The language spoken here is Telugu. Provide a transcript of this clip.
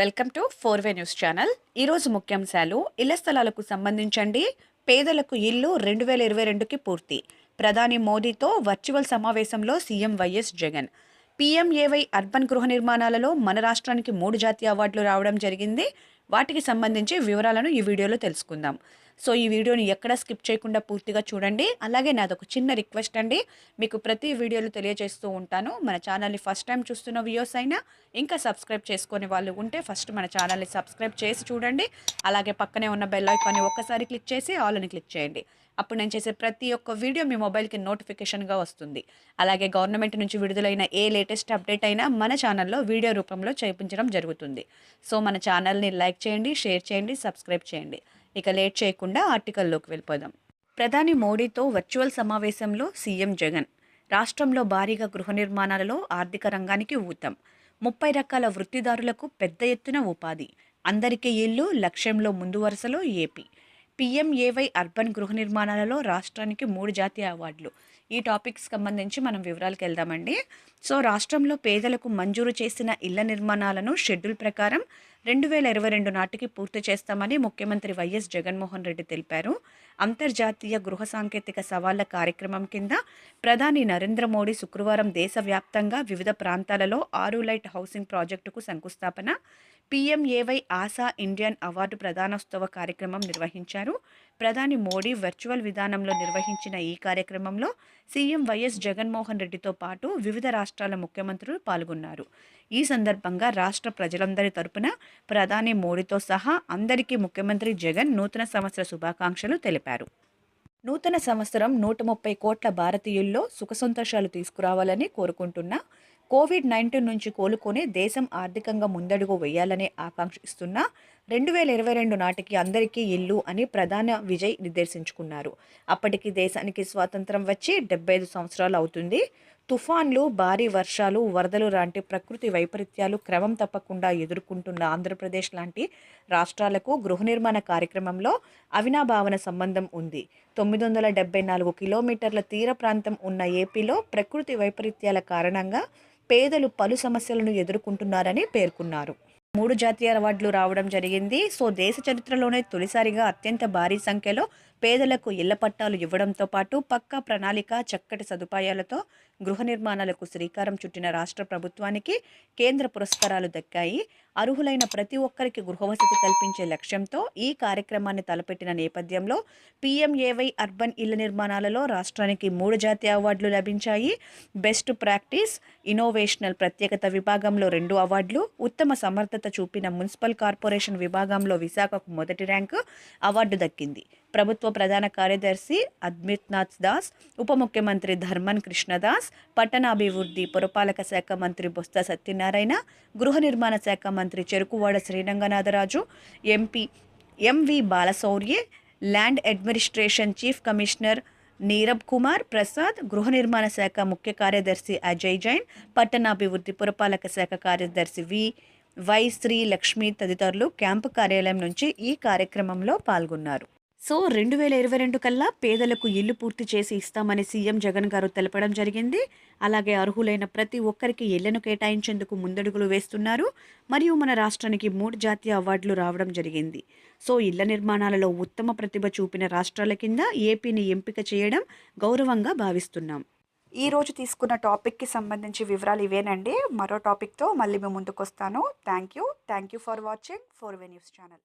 Welcome to four way news channel. ఈరోజు ముఖ్యాంశాలు ఇళ్ళ స్థలాలకు సంబంధించండి. పేదలకు ఇల్లు రెండు వేల ఇరవై రెండుకి పూర్తి. ప్రధాని మోదీతో వర్చువల్ సమావేశంలో CM YS Jagan. PMAY urban గృహ నిర్మాణాలలో మన రాష్ట్రానికి మూడు జాతీయ అవార్డులు రావడం జరిగింది. వాటికి సంబంధించి వివరాలను ఈ వీడియోలో తెలుసుకుందాం. సో ఈ వీడియోని ఎక్కడ స్కిప్ చేయకుండా పూర్తిగా చూడండి. అలాగే నాదొక చిన్న రిక్వెస్ట్ అండి. మీకు ప్రతి వీడియోలు తెలియజేస్తూ ఉంటాను. మన ఛానల్ని ఫస్ట్ టైం చూస్తున్న వ్యూస్ అయినా ఇంకా సబ్స్క్రైబ్ చేసుకునే వాళ్ళు ఉంటే ఫస్ట్ మన ఛానల్ని సబ్స్క్రైబ్ చేసి చూడండి. అలాగే పక్కనే ఉన్న బెల్ ఐకాన్ని ఒక్కసారి క్లిక్ చేసి ఆల్ అని క్లిక్ చేయండి. అప్పుడు నేను చేసే ప్రతి ఒక్క వీడియో మీ మొబైల్కి నోటిఫికేషన్గా వస్తుంది. అలాగే గవర్నమెంట్ నుంచి విడుదలైన ఏ లేటెస్ట్ అప్డేట్ అయినా మన ఛానల్లో వీడియో రూపంలో చేయించడం జరుగుతుంది. సో మన ఛానల్ని లైక్ చేయండి షేర్ చేయండి సబ్స్క్రైబ్ చేయండి. ఇక లేట్ చేయకుండా ఆర్టికల్లోకి వెళ్ళిపోదాం. ప్రధాని మోడీతో వర్చువల్ సమావేశంలో సీఎం జగన్. రాష్ట్రంలో భారీగా గృహ నిర్మాణాలలో ఆర్థిక రంగానికి ఊతం. ముప్పై రకాల వృత్తిదారులకు పెద్ద ఎత్తున ఉపాధి. అందరికీ ఇల్లు లక్ష్యంలో ముందు వరుసలో ఏపీ. పిఎంఏవై అర్బన్ గృహ నిర్మాణాలలో రాష్ట్రానికి మూడు జాతీయ అవార్డులు. ఈ టాపిక్స్ సంబంధించి మనం వివరాలకు వెళ్దామండి. సో రాష్ట్రంలో పేదలకు మంజూరు చేసిన ఇళ్ళ నిర్మాణాలను షెడ్యూల్ ప్రకారం రెండు వేల ఇరవై రెండు నాటికి పూర్తి చేస్తామని ముఖ్యమంత్రి వైఎస్ జగన్మోహన్ రెడ్డి తెలిపారు. అంతర్జాతీయ గృహ సాంకేతిక సవాళ్ళ కార్యక్రమం కింద ప్రధాని నరేంద్ర మోడీ శుక్రవారం దేశవ్యాప్తంగా వివిధ ప్రాంతాలలో ఆరు లైట్ హౌసింగ్ ప్రాజెక్టుకు శంకుస్థాపన పీఎంఏవై ఆశా ఇండియన్ అవార్డు ప్రధానోత్సవ కార్యక్రమం నిర్వహించారు. ప్రధాని మోడీ వర్చువల్ విధానంలో నిర్వహించిన ఈ కార్యక్రమంలో సీఎం వైఎస్ జగన్మోహన్ రెడ్డితో పాటు వివిధ రాష్ట్రాల ముఖ్యమంత్రులు పాల్గొన్నారు. ఈ సందర్భంగా రాష్ట్ర ప్రజలందరి తరపున ప్రధాని మోడీతో సహా అందరికీ ముఖ్యమంత్రి జగన్ నూతన సంవత్సర శుభాకాంక్షలు తెలిపారు. నూతన సంవత్సరం నూట ముప్పై కోట్ల భారతీయుల్లో సుఖ సంతోషాలు తీసుకురావాలని కోరుకుంటున్నా కోవిడ్ నైన్టీన్ నుంచి కోలుకొని దేశం ఆర్థికంగా ముందడుగు వేయాలని ఆకాంక్షిస్తున్న రెండు వేల ఇరవై రెండు నాటికి అందరికీ ఇల్లు అని ప్రధాన విజయ్ నిర్దేశించుకున్నారు. అప్పటికి దేశానికి స్వాతంత్రం వచ్చి డెబ్బై ఐదు సంవత్సరాలు అవుతుంది. తుఫాన్లు భారీ వర్షాలు వరదలు లాంటి ప్రకృతి వైపరీత్యాలు క్రమం తప్పకుండా ఎదుర్కొంటున్న ఆంధ్రప్రదేశ్ లాంటి రాష్ట్రాలకు గృహ నిర్మాణ కార్యక్రమంలో అవినాభావన సంబంధం ఉంది. తొమ్మిది వందల డెబ్బై నాలుగు కిలోమీటర్ల తీర ప్రాంతం ఉన్న ఏపీలో ప్రకృతి వైపరీత్యాల కారణంగా పేదలు పలు సమస్యలను ఎదుర్కొంటున్నారని పేర్కొన్నారు. మూడు జాతీయ అవార్డులు రావడం జరిగింది. సో దేశ చరిత్రలోనే తొలిసారిగా అత్యంత భారీ సంఖ్యలో పేదలకు ఇళ్ళ పట్టాలు ఇవ్వడంతో పాటు పక్కా ప్రణాళిక చక్కటి సదుపాయాలతో గృహ నిర్మాణాలకు శ్రీకారం చుట్టిన రాష్ట్ర ప్రభుత్వానికి కేంద్ర పురస్కారాలు దక్కాయి. అర్హులైన ప్రతి ఒక్కరికి గృహవసతి కల్పించే లక్ష్యంతో ఈ కార్యక్రమాన్ని తలపెట్టిన నేపథ్యంలో పీఎంఏవై అర్బన్ ఇళ్ళ నిర్మాణాలలో రాష్ట్రానికి మూడు జాతీయ అవార్డులు లభించాయి. బెస్ట్ ప్రాక్టీస్ ఇన్నోవేషనల్ ప్రత్యేకత విభాగంలో రెండు అవార్డులు ఉత్తమ సమర్థత చూపిన మున్సిపల్ కార్పొరేషన్ విభాగంలో విశాఖకు మొదటి ర్యాంకు అవార్డు దక్కింది. ప్రభుత్వ ప్రధాన కార్యదర్శి అద్మిత్నాథ్ దాస్ ఉప ముఖ్యమంత్రి ధర్మన్ కృష్ణదాస్ పట్టణాభివృద్ధి పురపాలక శాఖ మంత్రి బొత్స సత్యనారాయణ గృహ నిర్మాణ శాఖ మంత్రి Cherukuvada Sriranganatharaju MP MV Balashowry land administration chief commissioner Neerab Kumar Prasad గృహ నిర్మాణ శాఖ ముఖ్య కార్యదర్శి అజయ్ జైన్ పట్టణాభివృద్ధి పురపాలక శాఖ కార్యదర్శి వి వై శ్రీ లక్ష్మి తదితరులు క్యాంపు కార్యాలయం నుంచి ఈ కార్యక్రమంలో పాల్గొన్నారు. సో రెండు వేల ఇరవై రెండు కల్లా పేదలకు ఇల్లు పూర్తి చేసి ఇస్తామని సీఎం జగన్ గారు తెలపడం జరిగింది. అలాగే అర్హులైన ప్రతి ఒక్కరికి ఇళ్ళను కేటాయించేందుకు ముందడుగులు వేస్తున్నారు. మరియు మన రాష్ట్రానికి మూడు జాతీయ అవార్డులు రావడం జరిగింది. సో ఇళ్ళ నిర్మాణాలలో ఉత్తమ ప్రతిభ చూపిన రాష్ట్రాల కింద ఏపీని ఎంపిక చేయడం గౌరవంగా భావిస్తున్నాం. ఈరోజు తీసుకున్న టాపిక్కి సంబంధించి వివరాలు ఇవేనండి. మరో టాపిక్తో మళ్ళీ మేము ముందుకు వస్తాను thank you thank you for watching four way news channel